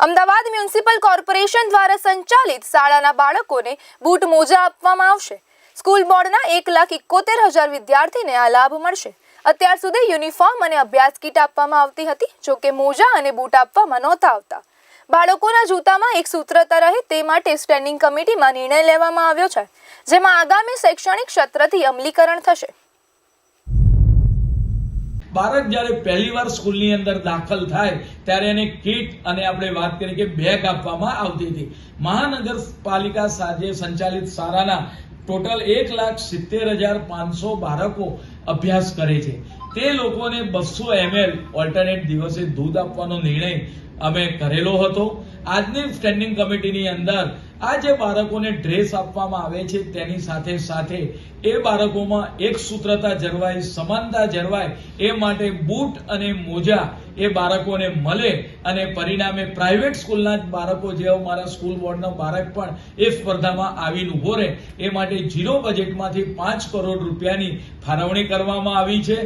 Ahmedabad municipal corporation દ્વારા સંચાલિત શાળાના બાળકોને બૂટ મોજા આપવામાં આવશે. સ્કૂલ બોર્ડના એક લાખ એકોતેર હજાર વિદ્યાર્થીને આ લાભ મળશે. અત્યાર સુધી યુનિફોર્મ અને અભ્યાસ કીટ આપવામાં આવતી હતી જોકે મોજા અને બૂટ આપવામાં નહોતા આવતા. બાળકોના જૂતામાં એક સૂત્રતા રહે તે માટે સ્ટેન્ડિંગ કમિટીમાં નિર્ણય લેવામાં આવ્યો છે, જેમાં આગામી શૈક્ષણિક સત્રથી અમલીકરણ થશે. બાળક જ્યારે પહેલી વાર સ્કૂલની અંદર દાખલ થાય, ત્યારે એને કીટ અને આપણે વાત કરીએ કે બેગ આપવામાં આવતી હતી. મહાનગરપાલિકા સાથે સંચાલિત શાળાના ટોટલ એક લાખ સિત્તેર હજાર પાંચસો બાળકો અભ્યાસ કરે છે. તે લોકોને બસો એમએલ ઓલ્ટરનેટ દિવસે દૂધ આપવાનો નિર્ણય અમે કરેલો હતો. આજની સ્ટેન્ડિંગ કમિટીની અંદર આ જે બાળકોને ડ્રેસ આપવામાં આવે છે તેની સાથે સાથે એ બાળકોમાં એક સૂત્રતા જળવાય, સમાનતા જળવાય, એ માટે બૂટ અને મોજા એ બાળકોને મળે અને પરિણામે પ્રાઇવેટ સ્કૂલના જ બાળકો જેવા મારા સ્કૂલ બોર્ડનો બાળક પણ એ સ્પર્ધામાં આવીને ઊભો રહે. એ માટે ઝીરો બજેટમાંથી પાંચ કરોડ રૂપિયાની ફાળવણી કરવામાં આવી છે.